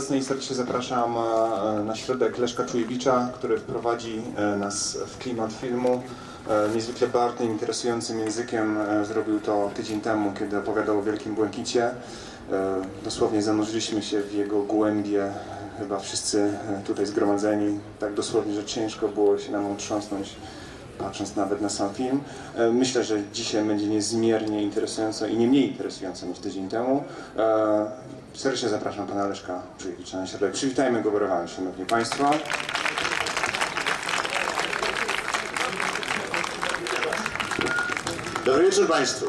Obecnie serdecznie zapraszam e, na środek Leszka Czujewicza, który wprowadzi e, nas w klimat filmu. E, Niezwykle barwnym, interesującym językiem e, zrobił to tydzień temu, kiedy opowiadał o Wielkim Błękicie. E, Dosłownie zanurzyliśmy się w jego głębie, chyba wszyscy e, tutaj zgromadzeni, tak dosłownie, że ciężko było się nam utrząsnąć patrząc nawet na sam film. E, Myślę, że dzisiaj będzie niezmiernie interesująco i nie mniej interesująco niż tydzień temu. E, Serdecznie zapraszam pana Leszka Czujewicza na środek. Przywitajmy go brawami, szanowni państwo. Dobry wieczór Państwu.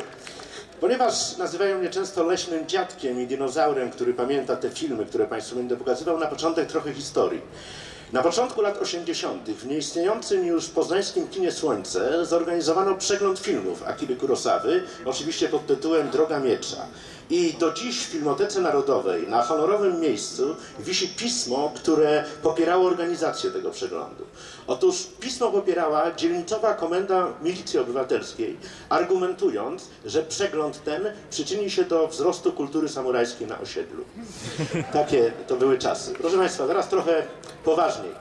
Ponieważ nazywają mnie często leśnym dziadkiem i dinozaurem, który pamięta te filmy, które Państwu będę pokazywał, na początek trochę historii. Na początku lat 80. w nieistniejącym już poznańskim kinie Słońce zorganizowano przegląd filmów Akiry Kurosawy, oczywiście pod tytułem Droga Miecza. I do dziś w Filmotece Narodowej na honorowym miejscu wisi pismo, które popierało organizację tego przeglądu. Otóż pismo popierała dzielnicowa komenda Milicji Obywatelskiej, argumentując, że przegląd ten przyczyni się do wzrostu kultury samurajskiej na osiedlu. Takie to były czasy. Proszę Państwa, teraz trochę poważniej.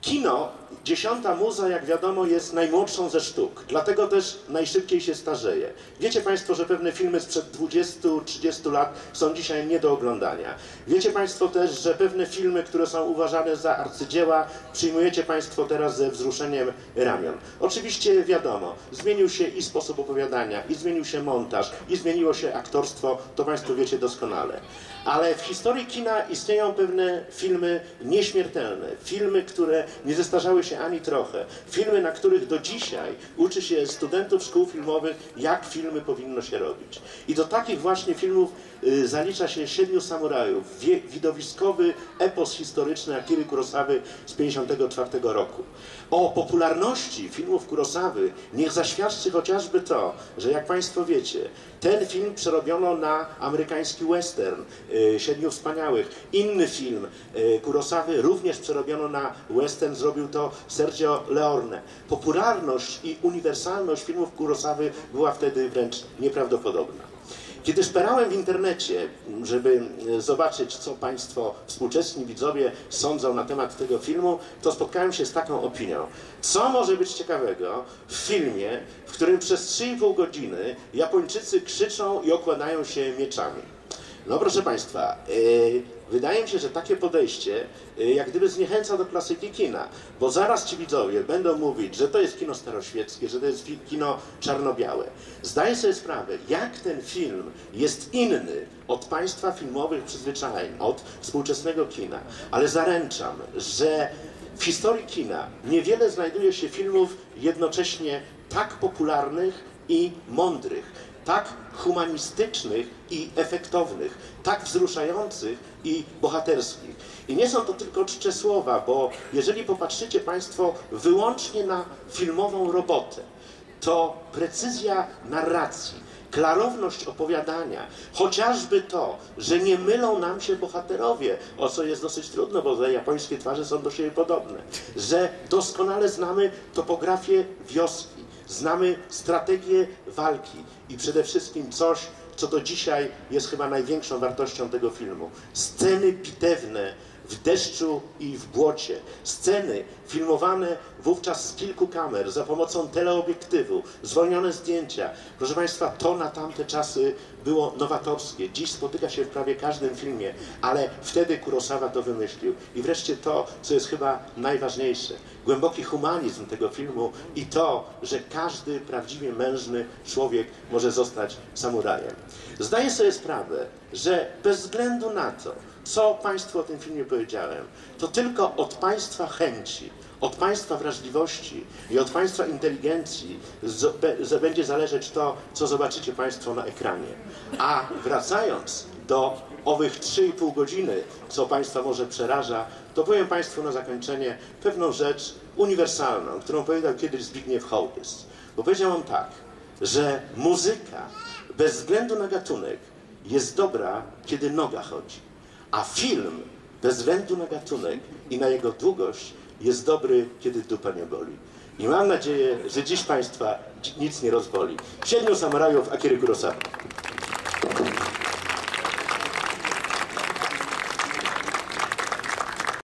Kino, dziesiąta muza, jak wiadomo, jest najmłodszą ze sztuk, dlatego też najszybciej się starzeje. Wiecie Państwo, że pewne filmy sprzed 20-30 lat są dzisiaj nie do oglądania. Wiecie Państwo też, że pewne filmy, które są uważane za arcydzieła, przyjmujecie Państwo teraz ze wzruszeniem ramion. Oczywiście wiadomo, zmienił się i sposób opowiadania, i zmienił się montaż, i zmieniło się aktorstwo, to Państwo wiecie doskonale. Ale w historii kina istnieją pewne filmy nieśmiertelne, filmy, które nie zestarzały się ani trochę, filmy, na których do dzisiaj uczy się studentów szkół filmowych, jak filmy powinno się robić. I do takich właśnie filmów y, zalicza się Siedmiu Samurajów, widowiskowy epos historyczny Akiry Kurosawy z 1954 roku. O popularności filmów Kurosawy niech zaświadczy chociażby to, że jak Państwo wiecie, ten film przerobiono na amerykański western y, Siedmiu Wspaniałych. Inny film y, Kurosawy również przerobiono na western, zrobił to Sergio Leone. Popularność i uniwersalność filmów Kurosawy była wtedy wręcz nieprawdopodobna. Kiedy szperałem w internecie, żeby e, zobaczyć, co Państwo, współczesni widzowie, sądzą na temat tego filmu, to spotkałem się z taką opinią. Co może być ciekawego w filmie, w którym przez 3,5 godziny Japończycy krzyczą i okładają się mieczami? No proszę Państwa, yy, wydaje mi się, że takie podejście yy, jak gdyby zniechęca do klasyki kina, bo zaraz ci widzowie będą mówić, że to jest kino staroświeckie, że to jest kino czarno-białe. Zdaję sobie sprawę, jak ten film jest inny od państwa filmowych przyzwyczajeń, od współczesnego kina, ale zaręczam, że w historii kina niewiele znajduje się filmów jednocześnie tak popularnych i mądrych, tak humanistycznych i efektownych, tak wzruszających i bohaterskich. I nie są to tylko czcze słowa, bo jeżeli popatrzycie Państwo wyłącznie na filmową robotę, to precyzja narracji, klarowność opowiadania, chociażby to, że nie mylą nam się bohaterowie, o co jest dosyć trudno, bo te japońskie twarze są do siebie podobne, że doskonale znamy topografię wioski, znamy strategię walki i przede wszystkim coś, co do dzisiaj jest chyba największą wartością tego filmu. Sceny bitewne w deszczu i w błocie. Sceny filmowane wówczas z kilku kamer za pomocą teleobiektywu, zwolnione zdjęcia. Proszę Państwa, to na tamte czasy było nowatorskie. Dziś spotyka się w prawie każdym filmie, ale wtedy Kurosawa to wymyślił. I wreszcie to, co jest chyba najważniejsze, głęboki humanizm tego filmu i to, że każdy prawdziwie mężny człowiek może zostać samurajem. Zdaję sobie sprawę, że bez względu na to, co Państwu o tym filmie powiedziałem, to tylko od Państwa chęci, od Państwa wrażliwości i od Państwa inteligencji będzie zależeć to, co zobaczycie Państwo na ekranie. A wracając do owych 3,5 godziny, co Państwa może przeraża, to powiem Państwu na zakończenie pewną rzecz uniwersalną, którą powiedział kiedyś Zbigniew Hołdys. Bo powiedział on tak, że muzyka bez względu na gatunek jest dobra, kiedy noga chodzi. A film, bez względu na gatunek i na jego długość, jest dobry, kiedy dupa nie boli. I mam nadzieję, że dziś Państwa nic nie rozboli. Siedmiu samurajów Akiry Kurosawa.